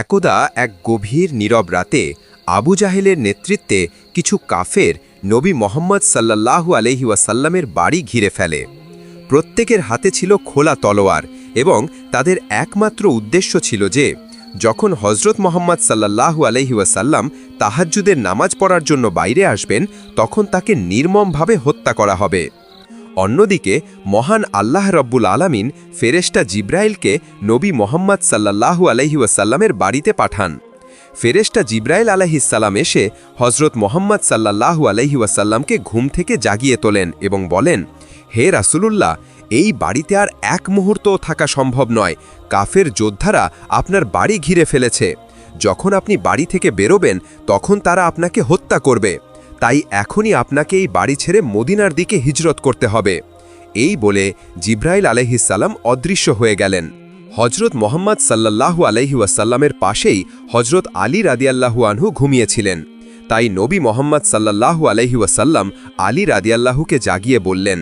একদা এক গভীর নীরব রাতে আবু জাহেলের নেতৃত্বে কিছু কাফের নবী মোহাম্মদ সাল্লাল্লাহু আলহি ওয়াসাল্লামের বাড়ি ঘিরে ফেলে। প্রত্যেকের হাতে ছিল খোলা তলোয়ার এবং তাদের একমাত্র উদ্দেশ্য ছিল যে, যখন হজরত মোহাম্মদ সাল্লাল্লাহু আলহি ওয়াসাল্লাম তাহাজ্জুদের নামাজ পড়ার জন্য বাইরে আসবেন, তখন তাকে নির্মমভাবে হত্যা করা হবে। অন্যদিকে, মহান আল্লাহ রব্বুল আলামিন ফেরেশতা জিব্রাইলকে নবী মোহাম্মদ সাল্লাল্লাহু আলহি ওয়াসাল্লামের বাড়িতে পাঠান। ফেরেশতা জিব্রাইল আলাহিসাল্লাম এসে হজরত মোহাম্মদ সাল্লাল্লাহু আলহি ওয়াসাল্লামকে ঘুম থেকে জাগিয়ে তোলেন এবং বলেন, হে রাসূলুল্লাহ, এই বাড়িতে আর এক মুহূর্তও থাকা সম্ভব নয়। কাফের যোদ্ধারা আপনার বাড়ি ঘিরে ফেলেছে। যখন আপনি বাড়ি থেকে বেরোবেন, তখন তারা আপনাকে হত্যা করবে। তাই এখনই আপনাকে এই বাড়ি ছেড়ে মদিনার দিকে হিজরত করতে হবে। এই বলে জিব্রাইল আলহিসাল্লাম অদৃশ্য হয়ে গেলেন। হজরত মোহাম্মদ সাল্লাল্লাহু আলহি ওয়াসাল্লামের পাশেই হজরত আলী রাদিয়াল্লাহু আনহু ঘুমিয়েছিলেন। তাই নবী মোহাম্মদ সাল্লাল্লাহু আলহি ওয়াসাল্লাম আলী রাদিয়াল্লাহুকে জাগিয়ে বললেন,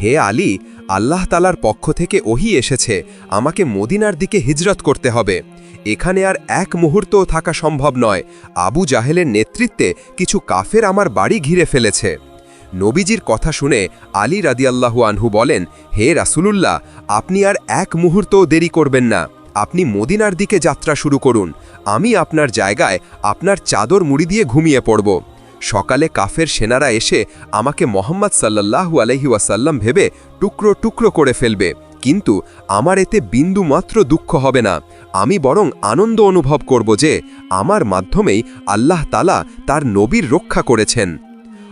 হে আলী, আল্লাহ তালার পক্ষ থেকে ওহি এসেছে, আমাকে মদিনার দিকে হিজরত করতে হবে। এখানে আর এক মুহূর্তও থাকা সম্ভব নয়। আবু জাহেলের নেতৃত্বে কিছু কাফের আমার বাড়ি ঘিরে ফেলেছে। নবীজির কথা শুনে আলী রাদিয়াল্লাহু আনহু বলেন, হে রাসুলুল্লাহ, আপনি আর এক মুহূর্তও দেরি করবেন না। আপনি মদিনার দিকে যাত্রা শুরু করুন। আমি আপনার জায়গায় আপনার চাদর মুড়ি দিয়ে ঘুমিয়ে পড়ব। সকালে কাফের সেনারা এসে আমাকে মোহাম্মদ সাল্লাল্লাহু আলহি ওয়াসাল্লাম ভেবে টুকরো টুকরো করে ফেলবে। কিন্তু আমার এতে বিন্দু মাত্র দুঃখ হবে না। আমি বরং আনন্দ অনুভব করব যে আমার মাধ্যমেই আল্লাহ তালা তার নবীর রক্ষা করেছেন।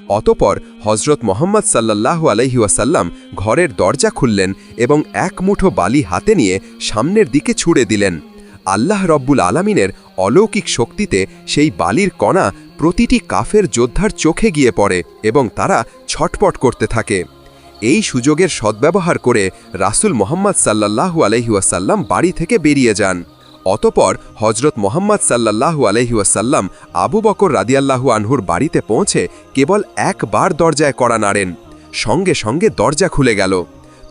অতপর হজরত মোহাম্মদ সাল্লাল্লাহু আলহি ওয়াসাল্লাম ঘরের দরজা খুললেন এবং এক মুঠো বালি হাতে নিয়ে সামনের দিকে ছুড়ে দিলেন। আল্লাহ রব্বুল আলামিনের অলৌকিক শক্তিতে সেই বালির কণা প্রতিটি কাফের যোদ্ধার চোখে গিয়ে পড়ে এবং তারা ছটপট করতে থাকে। এই সুযোগের সদ্ব্যবহার করে রাসুল মোহাম্মদ সাল্লাল্লাহু আলহিউসাল্লাম বাড়ি থেকে বেরিয়ে যান। অতপর হজরত মোহাম্মদ সাল্লাল্লাহু আলহিউসাল্লাম আবু বকর রাদিয়াল্লাহু আনহুর বাড়িতে পৌঁছে কেবল একবার দরজায় কড়া নাড়েন। সঙ্গে সঙ্গে দরজা খুলে গেল।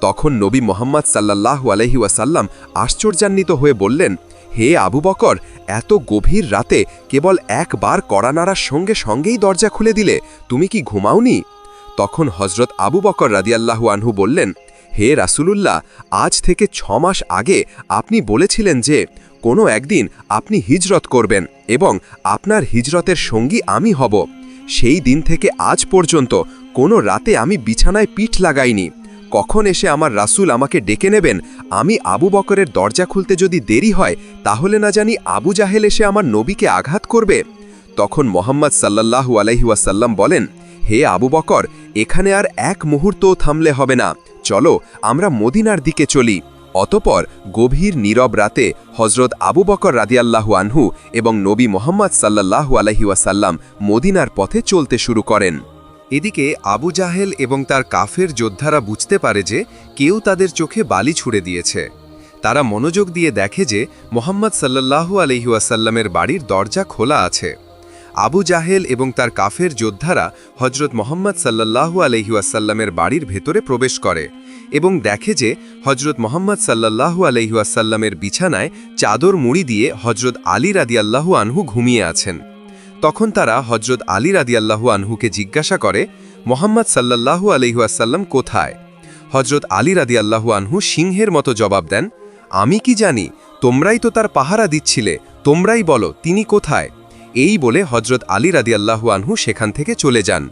তখন নবী মোহাম্মদ সাল্লাল্লাহু আলহিউসাল্লাম আশ্চর্যান্বিত হয়ে বললেন, হে আবু বকর, এত গভীর রাতে কেবল একবার কড়া নাড়ার সঙ্গে সঙ্গেই দরজা খুলে দিলে, তুমি কি ঘুমাওনি? তখন হজরত আবু বকর রাদিয়াল্লাহু আনহু বললেন, হে রাসুলুল্লাহ, আজ থেকে ছ মাস আগে আপনি বলেছিলেন যে, কোনো একদিন আপনি হিজরত করবেন এবং আপনার হিজরতের সঙ্গী আমি হব। সেই দিন থেকে আজ পর্যন্ত কোনো রাতে আমি বিছানায় পিঠ লাগাইনি। কখন এসে আমার রাসুল আমাকে ডেকে নেবেন? আমি আবু বকরের দরজা খুলতে যদি দেরি হয়, তাহলে না জানি আবু জাহেল এসে আমার নবীকে আঘাত করবে? তখন মোহাম্মদ সাল্লাল্লাহু আলহিউসাল্লাম বলেন হে আবু বকর, এখানে আর এক মুহূর্তও থামলে হবে না। চলো, আমরা মদিনার দিকে চলি। অতপর গভীর নীরব রাতে হজরত আবু বকর রাদিয়াল্লাহু আনহু এবং নবী মোহাম্মদ সাল্লাল্লাহু আলহিউসাল্লাম মদিনার পথে চলতে শুরু করেন। এদিকে আবু জাহেল এবং তার কাফের যোদ্ধারা বুঝতে পারে যে কেউ তাদের চোখে বালি ছুড়ে দিয়েছে। তারা মনোযোগ দিয়ে দেখে যে মোহাম্মদ সাল্লাল্লাহু আলহিউসাল্লামের বাড়ির দরজা খোলা আছে। আবু জাহেল এবং তার কাফের যোদ্ধারা হজরত মোহাম্মদ সাল্লাল্লাহু আলহিউসাল্লামের বাড়ির ভেতরে প্রবেশ করে এবং দেখে যে হজরত মোহাম্মদ সাল্লাল্লাহু আলহিউসাল্লামের বিছানায় চাদর মুড়ি দিয়ে হজরত আলী রাদিয়াল্লাহু আনহু ঘুমিয়ে আছেন। তখন তারা হজরত আলী রাদিয়াল্লাহু আনহুকে জিজ্ঞাসা করে, মোহাম্মদ সাল্লাল্লাহু আলহিউসাল্লাম কোথায়? হজরত আলী রাদিয়াল্লাহু আনহু সিংহের মতো জবাব দেন, আমি কি জানি, তোমরাই তো তার পাহারা দিচ্ছিলে, তোমরাই বলো, তিনি কোথায়? এই বলে হজরত আলী রাদিয়াল্লাহু আনহু সেখান থেকে চলে যান।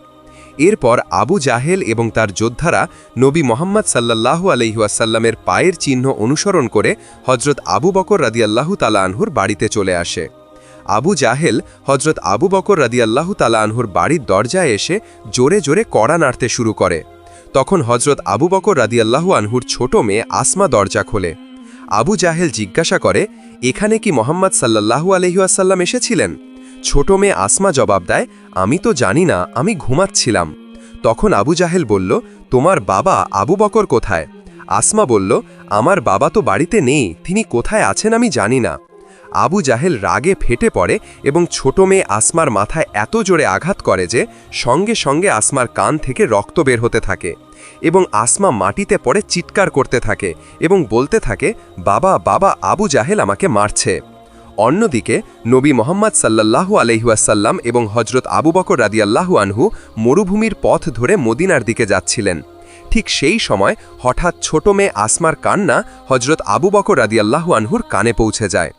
এরপর আবু জাহেল এবং তার যোদ্ধারা নবী মোহাম্মদ সাল্লাল্লাহু আলহিউসাল্লামের পায়ের চিহ্ন অনুসরণ করে হজরত আবু বকর রাদিয়াল্লাহু তালা আনহুর বাড়িতে চলে আসে। আবু জাহেল হজরত আবু বকর রাদিয়াল্লাহু তালা আনহুর বাড়ির দরজায় এসে জোরে জোরে কড়া নাড়তে শুরু করে। তখন হজরত আবু বকর রাদিয়াল্লাহু আনহুর ছোট মেয়ে আসমা দরজা খোলে। আবু জাহেল জিজ্ঞাসা করে, এখানে কি মোহাম্মদ সাল্লাল্লাহু আলহিউসাল্লাম এসেছিলেন? ছোট মেয়ে আসমা জবাব দেয়, আমি তো জানি না, আমি ঘুমাচ্ছিলাম। তখন আবু জাহেল বলল, তোমার বাবা আবু বকর কোথায়? আসমা বলল, আমার বাবা তো বাড়িতে নেই, তিনি কোথায় আছেন আমি জানি না। আবু জাহেল রাগে ফেটে পড়ে এবং ছোট মেয়ে আসমার মাথায় এত জোরে আঘাত করে যে সঙ্গে সঙ্গে আসমার কান থেকে রক্ত বের হতে থাকে এবং আসমা মাটিতে পড়ে চিৎকার করতে থাকে এবং বলতে থাকে, বাবা বাবা, আবু জাহেল আমাকে মারছে। অন্যদিকে, নবী মোহাম্মদ সাল্লাল্লাহু আলহিউসাল্লাম এবং হজরত আবু বকর রাদিয়াল্লাহু আনহু মরুভূমির পথ ধরে মদিনার দিকে যাচ্ছিলেন। ঠিক সেই সময় হঠাৎ ছোট মেয়ে আসমার কান্না হজরত আবু বকর রাদিয়াল্লাহু আনহুর কানে পৌঁছে যায়।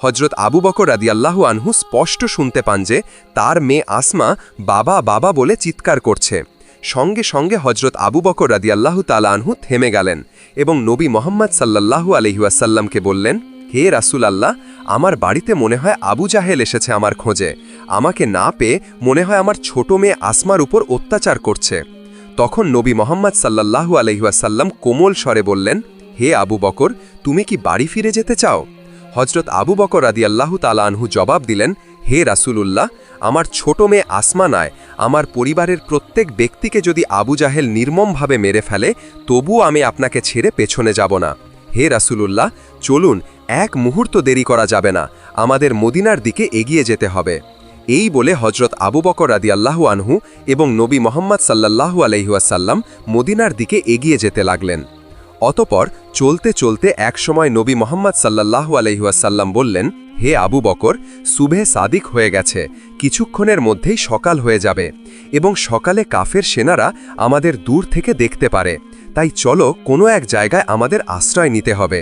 হজরত আবু বকর রাদিয়াল্লাহু আনহু স্পষ্ট শুনতে পান যে তার মেয়ে আসমা বাবা বাবা বলে চিৎকার করছে। সঙ্গে সঙ্গে হজরত আবু বকর রাদিয়াল্লাহু তালা আনহু থেমে গেলেন এবং নবী মোহাম্মদ সাল্লাল্লাহু আলহিউসাল্লামকে বললেন হে রাসুল আল্লাহ আমার বাড়িতে মনে হয় আবু জাহেল এসেছে আমার খোঁজে। আমাকে না পেয়ে মনে হয় আমার ছোট মেয়ে আসমার উপর অত্যাচার করছে। তখন নবী মোহাম্মদ সাল্লাল্লাহু আলহিউসাল্লাম কোমল স্বরে বললেন, হে আবু বকর, তুমি কি বাড়ি ফিরে যেতে চাও? হজরত আবু বকর আদিয়াল্লাহু তালানহু জবাব দিলেন, হে রাসুলুল্লাহ, আমার ছোট মেয়ে আসমা নয় আমার পরিবারের প্রত্যেক ব্যক্তিকে যদি আবু জাহেল নির্মমভাবে মেরে ফেলে, তবুও আমি আপনাকে ছেড়ে পেছনে যাব না। হে রাসুলুল্লাহ, চলুন এক মুহূর্ত দেরি করা যাবে না, আমাদের মদিনার দিকে এগিয়ে যেতে হবে। এই বলে হজরত আবু বকর আদিয়াল্লাহু আনহু এবং নবী মোহাম্মদ সাল্লাল্লাহু আলহিউসাল্লাম মদিনার দিকে এগিয়ে যেতে লাগলেন। অতপর চলতে চলতে একসময় নবী মোহাম্মদ সাল্লাল্লাহু আলহিউসাল্লাম বললেন, হে আবু বকর সুবে সাদিক হয়ে গেছে, কিছুক্ষণের মধ্যেই সকাল হয়ে যাবে এবং সকালে কাফের সেনারা আমাদের দূর থেকে দেখতে পারে, তাই চলো কোনো এক জায়গায় আমাদের আশ্রয় নিতে হবে।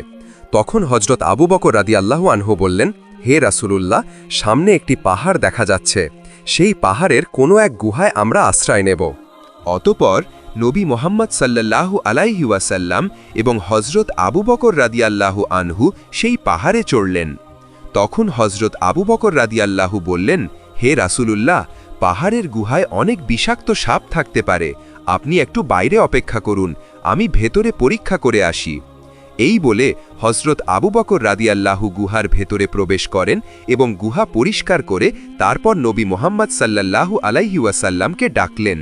তখন হজরত আবু বকর রাদি আল্লাহু আনহু বললেন, হে রাসুলুল্লাহ, সামনে একটি পাহাড় দেখা যাচ্ছে। সেই পাহাড়ের কোনো এক গুহায় আমরা আশ্রয় নেব। অতপর নবী মোহাম্মদ সাল্লাল্লাহু আলাইহি ওয়াসাল্লাম এবং হজরত আবু বকর রাদি রাদিয়াল্লাহু আনহু সেই পাহাড়ে চড়লেন। তখন হজরত আবু বকর রাদি রাদিয়াল্লাহু বললেন, হে রাসুলুল্লাহ, পাহাড়ের গুহায় অনেক বিষাক্ত সাপ থাকতে পারে। আপনি একটু বাইরে অপেক্ষা করুন, আমি ভেতরে পরীক্ষা করে আসি। এই বলে হজরত আবু বকর রাদিয়াল্লাহু গুহার ভেতরে প্রবেশ করেন এবং গুহা পরিষ্কার করে তারপর নবী মোহাম্মদ সাল্লাল্লাহু আলাইহি ওয়াসাল্লামকে ডাকলেন।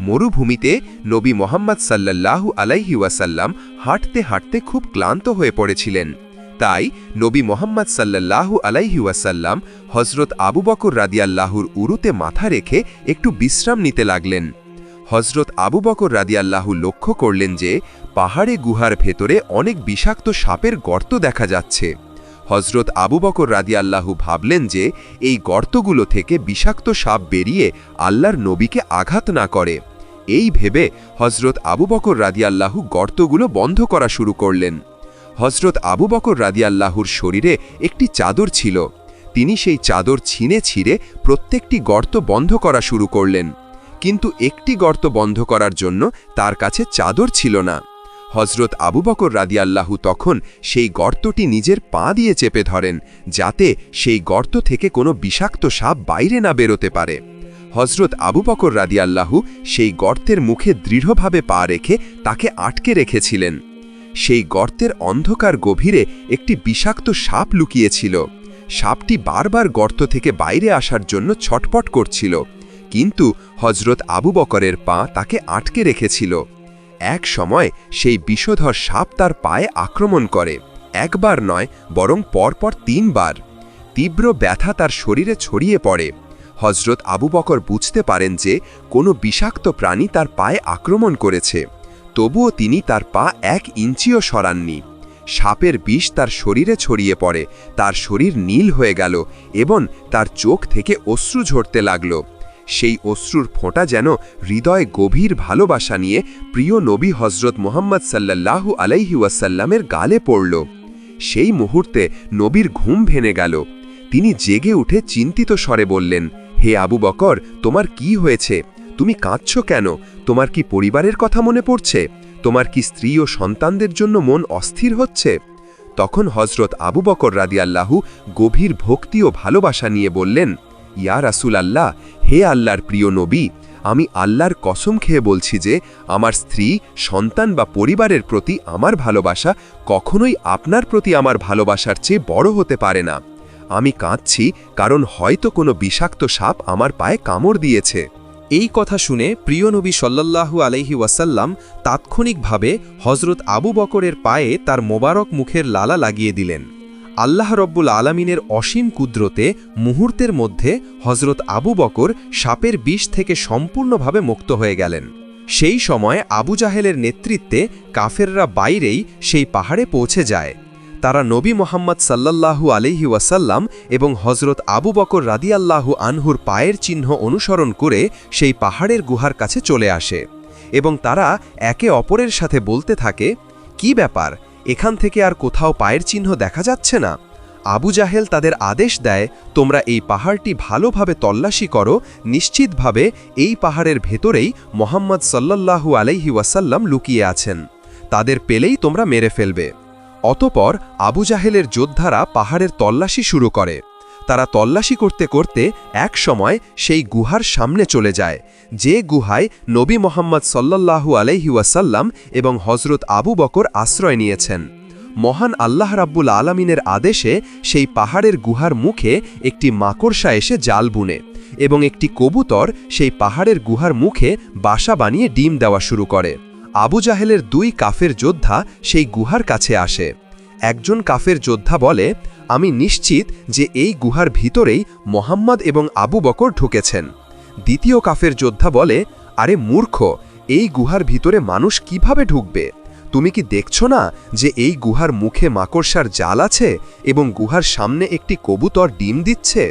মরুভূমিতে নবী মোহাম্মদ সাল্লাল্লাহু আলাইহি ওয়াসাল্লাম হাঁটতে হাঁটতে খুব ক্লান্ত হয়ে পড়েছিলেন। তাই নবী মোহাম্মদ সাল্লাল্লাহু আলাইহি ওয়াসাল্লাম হজরত আবু বকর রাদিয়াল্লাহুর উরুতে মাথা রেখে একটু বিশ্রাম নিতে লাগলেন। হজরত আবু বকর রাদিয়াল্লাহু লক্ষ্য করলেন যে পাহাড়ে গুহার ভেতরে অনেক বিষাক্ত সাপের গর্ত দেখা যাচ্ছে। হজরত আবু বকর রাদিয়াল্লাহু ভাবলেন যে এই গর্তগুলো থেকে বিষাক্ত সাপ বেরিয়ে আল্লাহর নবীকে আঘাত না করে। এই ভেবে হজরত আবু বকর রাদিয়াল্লাহু গর্তগুলো বন্ধ করা শুরু করলেন। হজরত আবু বকর রাদিয়াল্লাহুর শরীরে একটি চাদর ছিল। তিনি সেই চাদর ছিঁড়ে ছিঁড়ে প্রত্যেকটি গর্ত বন্ধ করা শুরু করলেন। কিন্তু একটি গর্ত বন্ধ করার জন্য তার কাছে চাদর ছিল না। হজরত আবু বকর রাদিয়াল্লাহু তখন সেই গর্তটি নিজের পা দিয়ে চেপে ধরেন, যাতে সেই গর্ত থেকে কোনো বিষাক্ত সাপ বাইরে না বেরোতে পারে। হজরত আবু বকর রাদিয়াল্লাহু সেই গর্তের মুখে দৃঢ়ভাবে পা রেখে তাকে আটকে রেখেছিলেন। সেই গর্তের অন্ধকার গভীরে একটি বিষাক্ত সাপ লুকিয়েছিল। সাপটি বারবার গর্ত থেকে বাইরে আসার জন্য ছটপট করছিল, কিন্তু হজরত আবু বকরের পা তাকে আটকে রেখেছিল। এক সময় সেই বিষধর সাপ তার পায়ে আক্রমণ করে। একবার নয়, বরং পরপর তিনবার। তীব্র ব্যথা তার শরীরে ছড়িয়ে পড়ে। হজরত আবু বকর বুঝতে পারেন যে কোনো বিষাক্ত প্রাণী তার পায়ে আক্রমণ করেছে। তবুও তিনি তার পা এক ইঞ্চিও সরাননি। সাপের বিষ তার শরীরে ছড়িয়ে পড়ে, তার শরীর নীল হয়ে গেল এবং তার চোখ থেকে অশ্রু ঝরতে লাগল। সেই অশ্রুর ফোঁটা যেন হৃদয় গভীর ভালোবাসা নিয়ে প্রিয় নবী হজরত মোহাম্মদ সাল্লাল্লাহু আলাইহি ওয়াসাল্লামের গালে পড়ল। সেই মুহূর্তে নবীর ঘুম ভেঙে গেল। তিনি জেগে উঠে চিন্তিত স্বরে বললেন, হে আবু বকর, তোমার কি হয়েছে? তুমি কাঁদছ কেন? তোমার কি পরিবারের কথা মনে পড়ছে? তোমার কি স্ত্রী ও সন্তানদের জন্য মন অস্থির হচ্ছে? তখন হজরত আবু বকর রাদিয়াল্লাহু গভীর ভক্তি ও ভালোবাসা নিয়ে বললেন ইয়া রাসুল আল্লাহ হে আল্লাহর প্রিয় নবী, আমি আল্লাহর কসম খেয়ে বলছি যে, আমার স্ত্রী, সন্তান বা পরিবারের প্রতি আমার ভালোবাসা কখনোই আপনার প্রতি আমার ভালোবাসার চেয়ে বড় হতে পারে না। আমি কাঁদছি কারণ হয়তো কোনো বিষাক্ত সাপ আমার পায়ে কামড় দিয়েছে। এই কথা শুনে প্রিয় নবী সল্লাল্লাহু আলহি ওয়াসাল্লাম তাৎক্ষণিকভাবে হজরত আবু বকরের পায়ে তার মোবারক মুখের লালা লাগিয়ে দিলেন। আল্লাহ রব্বুল আলমিনের অসীম কুদ্রতে মুহূর্তের মধ্যে হজরত আবু বকর সাপের বিষ থেকে সম্পূর্ণভাবে মুক্ত হয়ে গেলেন। সেই সময় আবু জাহেলের নেতৃত্বে কাফেররা বাইরেই সেই পাহাড়ে পৌঁছে যায়। তারা নবী মোহাম্মদ সাল্লাল্লাহু আলহি ওয়াসাল্লাম এবং হজরত আবু বকর রাদিয়াল্লাহু আনহুর পায়ের চিহ্ন অনুসরণ করে সেই পাহাড়ের গুহার কাছে চলে আসে এবং তারা একে অপরের সাথে বলতে থাকে, কি ব্যাপার? এখান থেকে আর কোথাও পায়ের চিহ্ন দেখা যাচ্ছে না। আবু জাহেল তাদের আদেশ দেয়, তোমরা এই পাহাড়টি ভালোভাবে তল্লাশি করো। নিশ্চিতভাবে এই পাহাড়ের ভেতরেই মোহাম্মদ সাল্লাল্লাহু আলাইহি ওয়াসাল্লাম লুকিয়ে আছেন। তাদের পেলেই তোমরা মেরে ফেলবে। অতপর আবু জাহেলের যোদ্ধারা পাহাড়ের তল্লাশি শুরু করে। তারা তল্লাশি করতে করতে এক সময় সেই গুহার সামনে চলে যায়, যে গুহায় নবী মোহাম্মদ সাল্লাল্লাহু আলাইহি ওয়াসাল্লাম এবং হজরত আবু বকর আশ্রয় নিয়েছেন। মহান আল্লাহ রাব্বুল আলমিনের আদেশে সেই পাহাড়ের গুহার মুখে একটি মাকড়সা এসে জাল বুনে এবং একটি কবুতর সেই পাহাড়ের গুহার মুখে বাসা বানিয়ে ডিম দেওয়া শুরু করে। আবু জাহেলের দুই কাফের যোদ্ধা সেই গুহার কাছে আসে। একজন কাফের যোদ্ধা বলে, আমি নিশ্চিত যে এই গুহার ভিতরেই মোহাম্মদ এবং আবু বকর ঢুকেছেন। দ্বিতীয় কাফের যোদ্ধা বলে, আরে মূর্খ, এই গুহার ভিতরে মানুষ কীভাবে ঢুকবে? তুমি কি দেখছ না যে এই গুহার মুখে মাকড়সার জাল আছে এবং গুহার সামনে একটি কবুতর ডিম দিচ্ছে?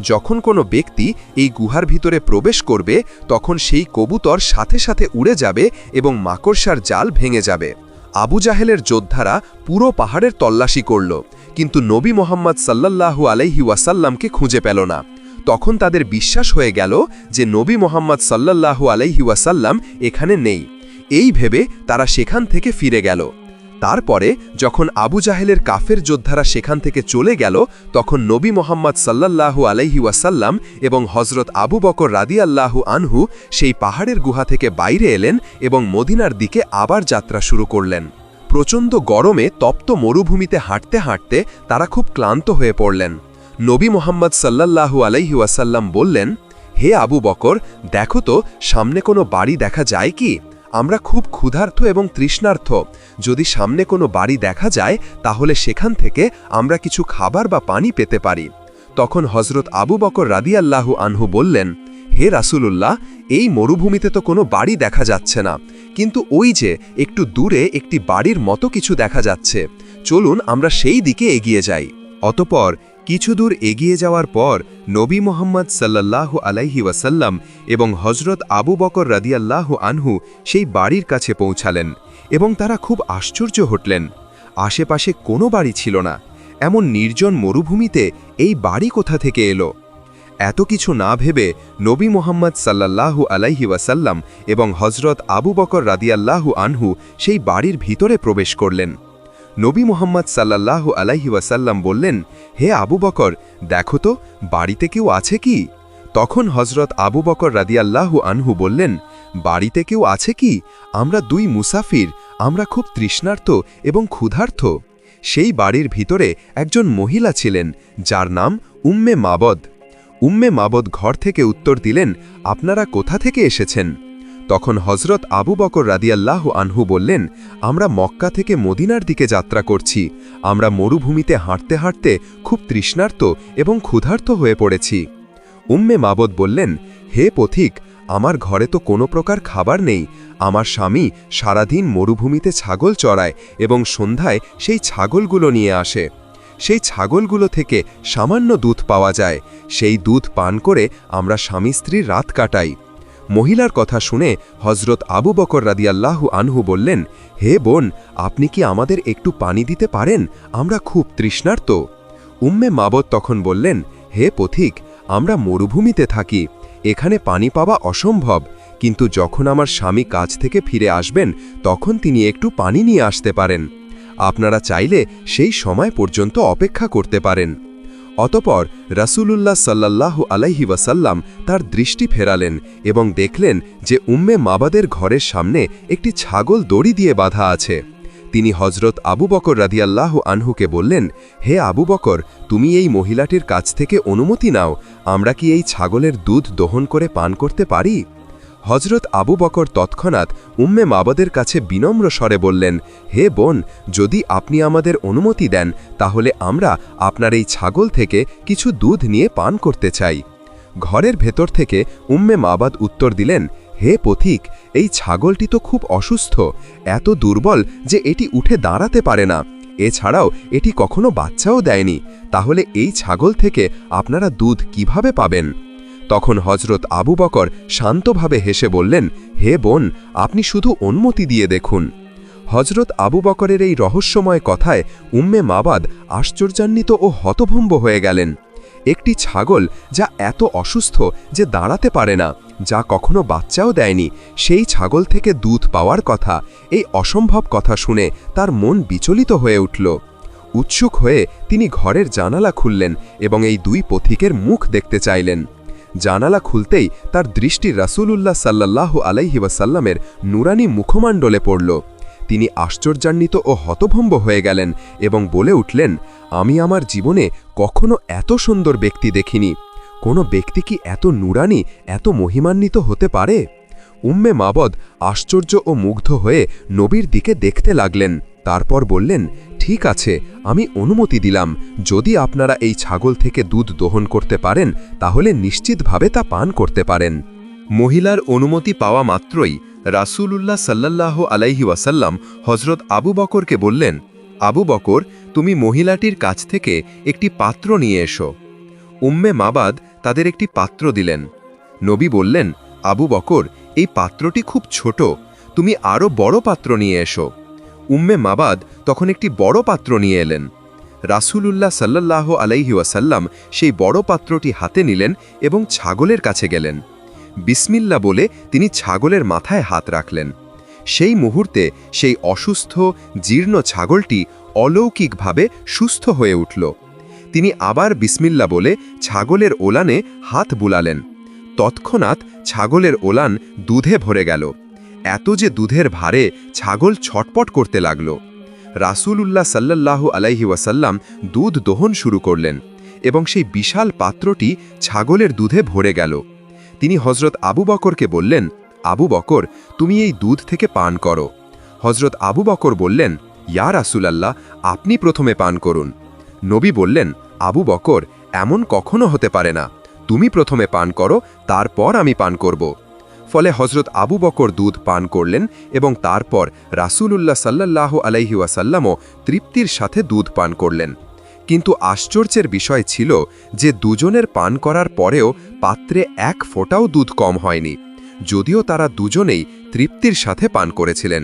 যখন কোনো ব্যক্তি এই গুহার ভিতরে প্রবেশ করবে, তখন সেই কবুতর সাথে সাথে উড়ে যাবে এবং মাকড়সার জাল ভেঙে যাবে। আবু জাহেলের যোদ্ধারা পুরো পাহাড়ের তল্লাশি করল, কিন্তু নবী মোহাম্মদ সাল্লাল্লাহু আলাইহি ওয়াসাল্লামকে খুঁজে পেল না। তখন তাদের বিশ্বাস হয়ে গেল যে নবী মোহাম্মদ সাল্লাল্লাহু আলাইহি ওয়াসাল্লাম এখানে নেই। এই ভেবে তারা সেখান থেকে ফিরে গেল। তারপরে যখন আবু জাহেলের কাফের যোদ্ধারা সেখান থেকে চলে গেল, তখন নবী মোহাম্মদ সাল্লাল্লাহু আলাইহি ওয়াসাল্লাম এবং হজরত আবু বকর রাদিয়াল্লাহু আনহু সেই পাহাড়ের গুহা থেকে বাইরে এলেন এবং মদিনার দিকে আবার যাত্রা শুরু করলেন। প্রচণ্ড গরমে তপ্ত মরুভূমিতে হাঁটতে হাঁটতে তারা খুব ক্লান্ত হয়ে পড়লেন। নবী মোহাম্মদ সাল্লাল্লাহু আলাইহি ওয়াসাল্লাম বললেন, হে আবু বকর, দেখো তো, সামনে কোনো বাড়ি দেখা যায় কি? আমরা খুব ক্ষুধার্থ এবং তৃষ্ণার্থ। যদি সামনে কোনো বাড়ি দেখা যায়, তাহলে সেখান থেকে আমরা কিছু খাবার বা পানি পেতে পারি। তখন হজরত আবু বকর রাদিয়াল্লাহু আনহু বললেন, হে রাসুলুল্লাহ, এই মরুভূমিতে তো কোনো বাড়ি দেখা যাচ্ছে না। কিন্তু ওই যে একটু দূরে একটি বাড়ির মতো কিছু দেখা যাচ্ছে। চলুন আমরা সেই দিকে এগিয়ে যাই। অতপর কিছু দূর এগিয়ে যাওয়ার পর নবী মোহাম্মদ সাল্লাল্লাহু আলাইহি ওয়াসাল্লাম এবং হজরত আবু বকর রাদিয়াল্লাহু আনহু সেই বাড়ির কাছে পৌঁছালেন এবং তারা খুব আশ্চর্য হটলেন। আশেপাশে কোনো বাড়ি ছিল না। এমন নির্জন মরুভূমিতে এই বাড়ি কোথা থেকে এলো? এত কিছু না ভেবে নবী মোহাম্মদ সাল্লাল্লাহু আলাইহি ওয়াসাল্লাম এবং হজরত আবু বকর রাদিয়াল্লাহু আনহু সেই বাড়ির ভিতরে প্রবেশ করলেন। নবী মোহাম্মদ সাল্লাল্লাহু আলাইহি ওয়াসাল্লাম বললেন, হে আবু বকর, দেখো তো, বাড়িতে কেউ আছে কি? তখন হজরত আবু বকর রাদিয়াল্লাহু আনহু বললেন, বাড়িতে কেউ আছে কি? আমরা দুই মুসাফির, আমরা খুব তৃষ্ণার্ত এবং ক্ষুধার্থ সেই বাড়ির ভিতরে একজন মহিলা ছিলেন, যার নাম উম্মে মাবদ। উম্মে মাবদ ঘর থেকে উত্তর দিলেন, আপনারা কোথা থেকে এসেছেন? তখন হজরত আবু বকর রাদিয়াল্লাহ আনহু বললেন, আমরা মক্কা থেকে মদিনার দিকে যাত্রা করছি। আমরা মরুভূমিতে হাঁটতে হাঁটতে খুব তৃষ্ণার্ত এবং ক্ষুধার্ত হয়ে পড়েছি। উম্মে মাবদ বললেন, হে পথিক, আমার ঘরে তো কোনো প্রকার খাবার নেই। আমার স্বামী সারাদিন মরুভূমিতে ছাগল চড়ায় এবং সন্ধ্যায় সেই ছাগলগুলো নিয়ে আসে। সেই ছাগলগুলো থেকে সামান্য দুধ পাওয়া যায়। সেই দুধ পান করে আমরা স্বামী স্ত্রীর রাত কাটাই। মহিলার কথা শুনে হজরত আবু বকর রাদিয়াল্লাহু আনহু বললেন, হে বোন, আপনি কি আমাদের একটু পানি দিতে পারেন? আমরা খুব তৃষ্ণার্ত। উম্মে মাবত তখন বললেন, হে পথিক, আমরা মরুভূমিতে থাকি। এখানে পানি পাওয়া অসম্ভব। কিন্তু যখন আমার স্বামী কাজ থেকে ফিরে আসবেন, তখন তিনি একটু পানি নিয়ে আসতে পারেন। আপনারা চাইলে সেই সময় পর্যন্ত অপেক্ষা করতে পারেন। অতপর রাসূলুল্লাহ সাল্লাল্লাহু আলাইহি ওয়াসাল্লাম তার দৃষ্টি ফেরালেন এবং দেখলেন যে উম্মে মাবাদের ঘরের সামনে একটি ছাগল দড়ি দিয়ে বাঁধা আছে। তিনি হজরত আবু বকর রাদিয়াল্লাহু আনহুকে বললেন, হে আবু বকর, তুমি এই মহিলাটির কাছ থেকে অনুমতি নাও, আমরা কি এই ছাগলের দুধ দহন করে পান করতে পারি? হজরত আবু বকর তৎক্ষণাৎ উম্মে মাবাদের কাছে বিনম্র স্বরে বললেন, হে বোন, যদি আপনি আমাদের অনুমতি দেন, তাহলে আমরা আপনার এই ছাগল থেকে কিছু দুধ নিয়ে পান করতে চাই। ঘরের ভেতর থেকে উম্মে মাবাদ উত্তর দিলেন, হে পথিক, এই ছাগলটি তো খুব অসুস্থ, এত দুর্বল যে এটি উঠে দাঁড়াতে পারে না। এছাড়াও এটি কখনো বাচ্চাও দেয়নি। তাহলে এই ছাগল থেকে আপনারা দুধ কীভাবে পাবেন? তখন হজরত আবু বকর শান্তভাবে হেসে বললেন, হে বোন, আপনি শুধু অনুমতি দিয়ে দেখুন। হজরত আবু বকরের এই রহস্যময় কথায় উম্মে মাবাদ আশ্চর্যান্বিত ও হতভম্ব হয়ে গেলেন। একটি ছাগল যা এত অসুস্থ যে দাঁড়াতে পারে না, যা কখনো বাচ্চাও দেয়নি, সেই ছাগল থেকে দুধ পাওয়ার কথা, এই অসম্ভব কথা শুনে তার মন বিচলিত হয়ে উঠল। উৎসুক হয়ে তিনি ঘরের জানালা খুললেন এবং এই দুই পথিকের মুখ দেখতে চাইলেন। জানালা খুলতেই তার দৃষ্টি রাসূলুল্লাহ সাল্লাল্লাহু আলাইহি ওয়াসাল্লামের নুরানি মুখমণ্ডলে পড়ল। তিনি আশ্চর্যান্বিত ও হতভম্ব হয়ে গেলেন এবং বলে উঠলেন, আমি আমার জীবনে কখনো এত সুন্দর ব্যক্তি দেখিনি। কোনো ব্যক্তি কি এত নুরানি, এত মহিমান্বিত হতে পারে? উম্মে মাবদ আশ্চর্য ও মুগ্ধ হয়ে নবীর দিকে দেখতে লাগলেন। তারপর বললেন, ঠিক আছে, আমি অনুমতি দিলাম। যদি আপনারা এই ছাগল থেকে দুধ দহন করতে পারেন, তাহলে নিশ্চিতভাবে তা পান করতে পারেন। মহিলার অনুমতি পাওয়া মাত্রই রাসূলুল্লাহ সাল্লাল্লাহ আলাইহি ওয়াসাল্লাম হজরত আবু বকরকে বললেন, আবু বকর, তুমি মহিলাটির কাছ থেকে একটি পাত্র নিয়ে এসো। উম্মে মাবাদ তাদের একটি পাত্র দিলেন। নবী বললেন, আবু বকর, এই পাত্রটি খুব ছোট। তুমি আরও বড় পাত্র নিয়ে এসো। উম্মে মাবাদ তখন একটি বড় পাত্র নিয়ে এলেন। রাসূলুল্লাহ সাল্লাল্লাহ আলাইহি ওয়াসাল্লাম সেই বড় পাত্রটি হাতে নিলেন এবং ছাগলের কাছে গেলেন। বিসমিল্লা বলে তিনি ছাগলের মাথায় হাত রাখলেন। সেই মুহূর্তে সেই অসুস্থ, জীর্ণ ছাগলটি অলৌকিকভাবে সুস্থ হয়ে উঠল। তিনি আবার বিসমিল্লা বলে ছাগলের ওলানে হাত বুলালেন। তৎক্ষণাৎ ছাগলের ওলান দুধে ভরে গেল। এত যে দুধের ভারে ছাগল ছটপট করতে লাগল। রাসূলুল্লাহ সাল্লাল্লাহু আলাইহি ওয়াসাল্লাম দুধ দহন শুরু করলেন এবং সেই বিশাল পাত্রটি ছাগলের দুধে ভরে গেল। তিনি হজরত আবু বকরকে বললেন, আবু বকর, তুমি এই দুধ থেকে পান করো। হজরত আবু বকর বললেন, ইয়া রাসূলাল্লাহ, আপনি প্রথমে পান করুন। নবী বললেন, আবু বকর, এমন কখনো হতে পারে না। তুমি প্রথমে পান করো, তারপর আমি পান করব। ফলে হজরত আবু বকর দুধ পান করলেন এবং তারপর রাসূলুল্লাহ সাল্লাল্লাহু আলাইহি ওয়াসাল্লামও তৃপ্তির সাথে দুধ পান করলেন। কিন্তু আশ্চর্যের বিষয় ছিল যে দুজনের পান করার পরেও পাত্রে এক ফোঁটাও দুধ কম হয়নি, যদিও তারা দুজনেই তৃপ্তির সাথে পান করেছিলেন।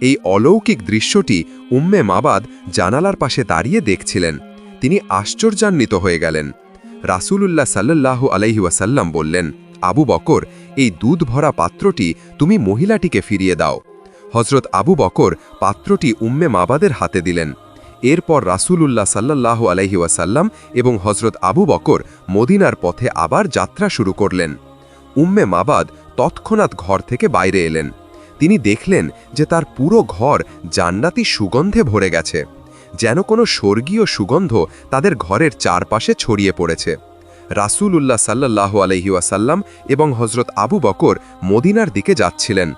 এই অলৌকিক দৃশ্যটি উম্মে মাবাদ জানালার পাশে দাঁড়িয়ে দেখছিলেন। তিনি আশ্চর্যান্বিত হয়ে গেলেন। রাসূলুল্লাহ সাল্লাল্লাহু আলাইহি ওয়াসাল্লাম বললেন আবু বকর, এই দুধ ভরা পাত্রটি তুমি মহিলাটিকে ফিরিয়ে দাও। হজরত আবু বকর পাত্রটি উম্মে মাবাদের হাতে দিলেন। এরপর রাসূলুল্লাহ সাল্লাল্লাহু আলাইহি ওয়াসাল্লাম এবং হজরত আবু বকর মদিনার পথে আবার যাত্রা শুরু করলেন। উম্মে মাবাদ তৎক্ষণাৎ ঘর থেকে বাইরে এলেন। তিনি দেখলেন যে তার পুরো ঘর জান্নাতি সুগন্ধে ভরে গেছে, যেন কোনো স্বর্গীয় সুগন্ধ তাদের ঘরের চারপাশে ছড়িয়ে পড়েছে। রাসূলুল্লাহ সাল্লাহ আলহি ওয়াসাল্লাম এবং হজরত আবু বকর মদিনার দিকে যাচ্ছিলেন।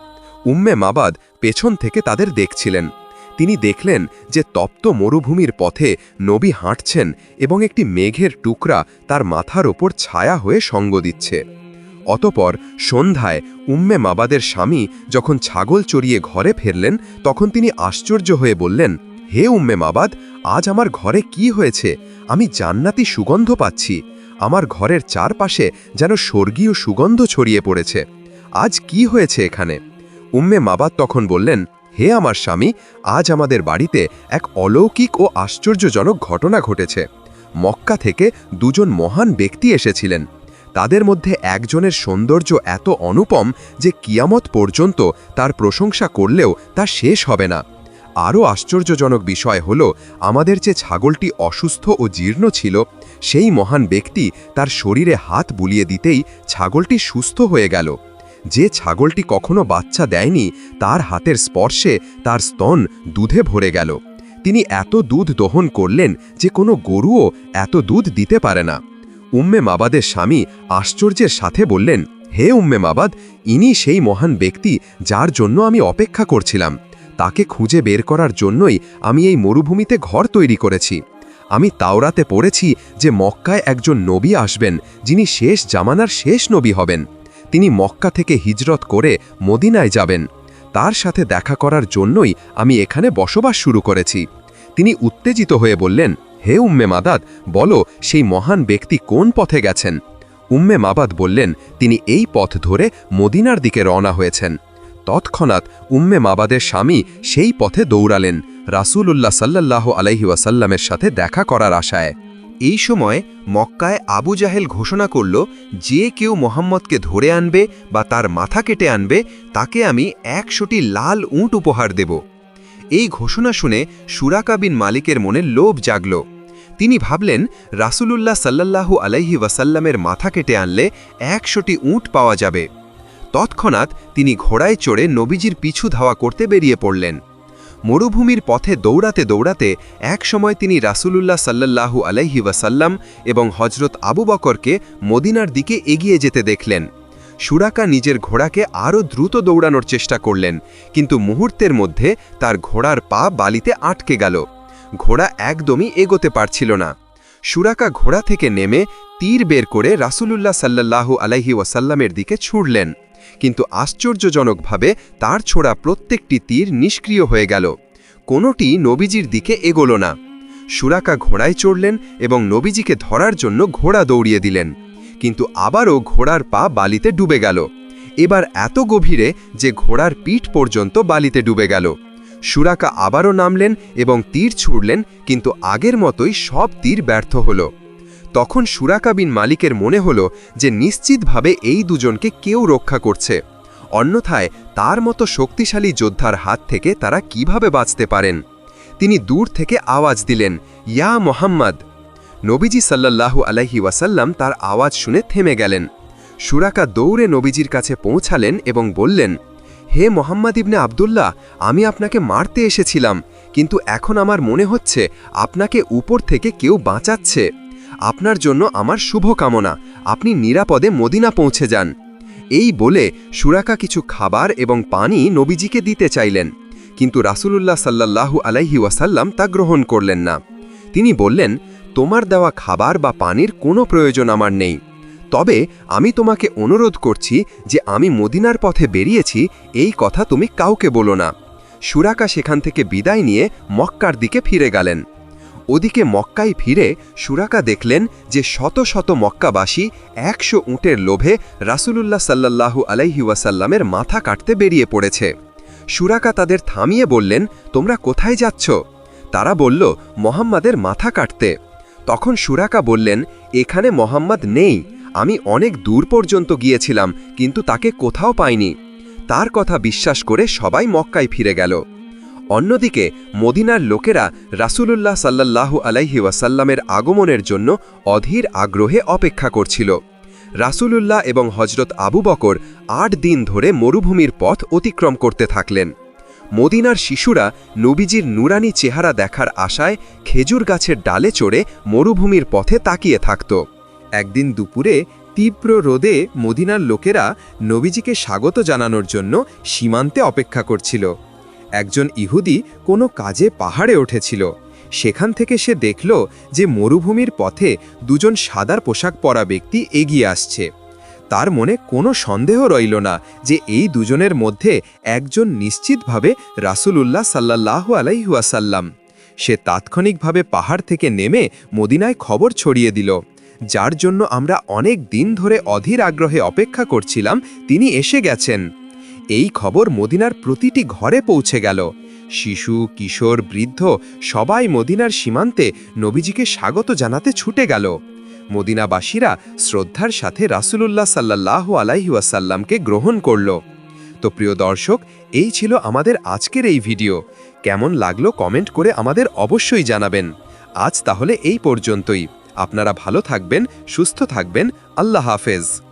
উম্মে মাবাদ পেছন থেকে তাদের দেখছিলেন। তিনি দেখলেন যে তপ্ত মরুভূমির পথে নবী হাঁটছেন এবং একটি মেঘের টুকরা তার মাথার ওপর ছায়া হয়ে সঙ্গ দিচ্ছে। অতপর সন্ধ্যায় উম্মে মাবাদের স্বামী যখন ছাগল চড়িয়ে ঘরে ফেরলেন, তখন তিনি আশ্চর্য হয়ে বললেন, হে উম্মে মাবাদ, আজ আমার ঘরে কি হয়েছে? আমি জান্নাতি সুগন্ধ পাচ্ছি। আমার ঘরের চারপাশে যেন স্বর্গীয় সুগন্ধ ছড়িয়ে পড়েছে। আজ কি হয়েছে এখানে? উম্মে মাবাদ তখন বললেন, হে আমার স্বামী, আজ আমাদের বাড়িতে এক অলৌকিক ও আশ্চর্যজনক ঘটনা ঘটেছে। মক্কা থেকে দুজন মহান ব্যক্তি এসেছিলেন। তাদের মধ্যে একজনের সৌন্দর্য এত অনুপম যে কিয়ামত পর্যন্ত তার প্রশংসা করলেও তা শেষ হবে না। আরও আশ্চর্যজনক বিষয় হল, আমাদের যে ছাগলটি অসুস্থ ও জীর্ণ ছিল, সেই মহান ব্যক্তি তার শরীরে হাত বুলিয়ে দিতেই ছাগলটি সুস্থ হয়ে গেল। যে ছাগলটি কখনো বাচ্চা দেয়নি, তার হাতের স্পর্শে তার স্তন দুধে ভরে গেল। তিনি এত দুধ দহন করলেন যে কোনো গরুও এত দুধ দিতে পারে না। উম্মে মাবাদের স্বামী আশ্চর্যের সাথে বললেন, হে উম্মে মাবাদ, ইনি সেই মহান ব্যক্তি যার জন্য আমি অপেক্ষা করছিলাম। তাকে খুঁজে বের করার জন্যই আমি এই মরুভূমিতে ঘর তৈরি করেছি। আমি তাওরাতে পড়েছি যে মক্কায় একজন নবী আসবেন, যিনি শেষ জামানার শেষ নবী হবেন। তিনি মক্কা থেকে হিজরত করে মদিনায় যাবেন। তার সাথে দেখা করার জন্যই আমি এখানে বসবাস শুরু করেছি। তিনি উত্তেজিত হয়ে বললেন, হে উম্মে মাদাদ, বলো, সেই মহান ব্যক্তি কোন পথে গেছেন? উম্মে মাবাদ বললেন, তিনি এই পথ ধরে মদিনার দিকে রওনা হয়েছেন। তৎক্ষণাৎ উম্মে মাবাদের স্বামী সেই পথে দৌড়ালেন রাসূলুল্লাহ সাল্লাল্লাহ আলাইহি ওয়াসাল্লামের সাথে দেখা করার আশায়। এই সময় মক্কায় আবু জাহেল ঘোষণা করল, যে কেউ মোহাম্মদকে ধরে আনবে বা তার মাথা কেটে আনবে, তাকে আমি একশোটি লাল উঁট উপহার দেব। এই ঘোষণা শুনে সুরাকা বিন মালিকের মনে লোভ জাগল। তিনি ভাবলেন, রাসূলুল্লাহ সাল্লাল্লাহু আলাইহি ওয়াসাল্লামের মাথা কেটে আনলে একশোটি উঁট পাওয়া যাবে। তৎক্ষণাৎ তিনি ঘোড়ায় চড়ে নবীজির পিছু ধাওয়া করতে বেরিয়ে পড়লেন। মরুভূমির পথে দৌড়াতে দৌড়াতে এক সময় তিনি রাসুলুল্লাহ সাল্লাল্লাহু আলাইহি ওয়াসাল্লাম এবং হজরত আবু বকরকে মদিনার দিকে এগিয়ে যেতে দেখলেন। সুরাকা নিজের ঘোড়াকে আরও দ্রুত দৌড়ানোর চেষ্টা করলেন, কিন্তু মুহূর্তের মধ্যে তার ঘোড়ার পা বালিতে আটকে গেল। ঘোড়া একদমই এগোতে পারছিল না। সুরাকা ঘোড়া থেকে নেমে তীর বের করে রাসুলুল্লাহ সাল্লাল্লাহু আলাইহি ওয়াসাল্লামের দিকে ছুড়লেন। কিন্তু আশ্চর্যজনকভাবে তার ছোড়া প্রত্যেকটি তীর নিষ্ক্রিয় হয়ে গেল। কোনোটি নবীজির দিকে এগোল না। সুরাকা ঘোড়ায় চড়লেন এবং নবীজিকে ধরার জন্য ঘোড়া দৌড়িয়ে দিলেন। কিন্তু আবারও ঘোড়ার পা বালিতে ডুবে গেল। এবার এত গভীরে যে ঘোড়ার পিঠ পর্যন্ত বালিতে ডুবে গেল। সুরাকা আবারও নামলেন এবং তীর ছুড়লেন, কিন্তু আগের মতোই সব তীর ব্যর্থ হল। তখন সুরাকা বিন মালিকের মনে হল যে নিশ্চিতভাবে এই দুজনকে কেউ রক্ষা করছে। অন্যথায় তার মতো শক্তিশালী যোদ্ধার হাত থেকে তারা কীভাবে বাঁচতে পারেন? তিনি দূর থেকে আওয়াজ দিলেন, ইয়া মোহাম্মদ! নবীজি সাল্লাল্লাহু আলাইহি ওয়াসাল্লাম তার আওয়াজ শুনে থেমে গেলেন। সুরাকা দৌড়ে নবীজির কাছে পৌঁছালেন এবং বললেন, হে মোহাম্মদ ইবনে আবদুল্লাহ, আমি আপনাকে মারতে এসেছিলাম, কিন্তু এখন আমার মনে হচ্ছে আপনাকে উপর থেকে কেউ বাঁচাচ্ছে। আপনার জন্য আমার শুভ কামনা আপনি নিরাপদে মদিনা পৌঁছে যান। এই বলে সুরাকা কিছু খাবার এবং পানি নবীজিকে দিতে চাইলেন। কিন্তু রাসূলুল্লাহ সাল্লাল্লাহু আলাইহি ওয়াসাল্লাম তা গ্রহণ করলেন না। তিনি বললেন, তোমার দেওয়া খাবার বা পানির কোনো প্রয়োজন আমার নেই। তবে আমি তোমাকে অনুরোধ করছি যে আমি মদিনার পথে বেরিয়েছি, এই কথা তুমি কাউকে বলো না। সুরাকা সেখান থেকে বিদায় নিয়ে মক্কার দিকে ফিরে গেলেন। ওদিকে মক্কায় ফিরে সুরাকা দেখলেন যে শত শত মক্কাবাসী একশো উঁটের লোভে রাসূলুল্লাহ সাল্লাল্লাহু আলাইহি ওয়াসাল্লামের মাথা কাটতে বেরিয়ে পড়েছে। সুরাকা তাদের থামিয়ে বললেন, তোমরা কোথায় যাচ্ছ? তারা বলল, মোহাম্মদের মাথা কাটতে। তখন সুরাকা বললেন, এখানে মোহাম্মদ নেই। আমি অনেক দূর পর্যন্ত গিয়েছিলাম, কিন্তু তাকে কোথাও পাইনি। তার কথা বিশ্বাস করে সবাই মক্কায় ফিরে গেল। অন্যদিকে, মদিনার লোকেরা রাসূলুল্লাহ সাল্লাল্লাহু আলাইহি ওয়াসাল্লামের আগমনের জন্য অধীর আগ্রহে অপেক্ষা করছিল। রাসূলুল্লাহ এবং হজরত আবু বকর আট দিন ধরে মরুভূমির পথ অতিক্রম করতে থাকলেন। মদিনার শিশুরা নবীজির নুরানি চেহারা দেখার আশায় খেজুর গাছের ডালে চড়ে মরুভূমির পথে তাকিয়ে থাকত। একদিন দুপুরে তীব্র রোদে মদিনার লোকেরা নবীজিকে স্বাগত জানানোর জন্য সীমান্তে অপেক্ষা করছিল। একজন ইহুদি কোনো কাজে পাহাড়ে উঠেছিল। সেখান থেকে সে দেখল যে মরুভূমির পথে দুজন সাদার পোশাক পরা ব্যক্তি এগিয়ে আসছে। তার মনে কোনো সন্দেহ রইল না যে এই দুজনের মধ্যে একজন নিশ্চিতভাবে রাসূলুল্লাহ সাল্লাল্লাহু আলাইহুয়াসাল্লাম সে তাৎক্ষণিকভাবে পাহাড় থেকে নেমে মদিনায় খবর ছড়িয়ে দিল। যার জন্য আমরা অনেক দিন ধরে অধীর আগ্রহে অপেক্ষা করছিলাম, তিনি এসে গেছেন। এই খবর মদিনার প্রতিটি ঘরে পৌঁছে গেল। শিশু, কিশোর, বৃদ্ধ সবাই মদিনার সীমান্তে নবীজিকে স্বাগত জানাতে ছুটে গেল। মদিনাবাসীরা শ্রদ্ধার সাথে রাসূলুল্লাহ সাল্লাহ আলাইহুয়াসাল্লামকে গ্রহণ করল। তো প্রিয় দর্শক, এই ছিল আমাদের আজকের এই ভিডিও। কেমন লাগল কমেন্ট করে আমাদের অবশ্যই জানাবেন। আজ তাহলে এই পর্যন্তই। আপনারা ভালো থাকবেন, সুস্থ থাকবেন। আল্লাহ হাফেজ।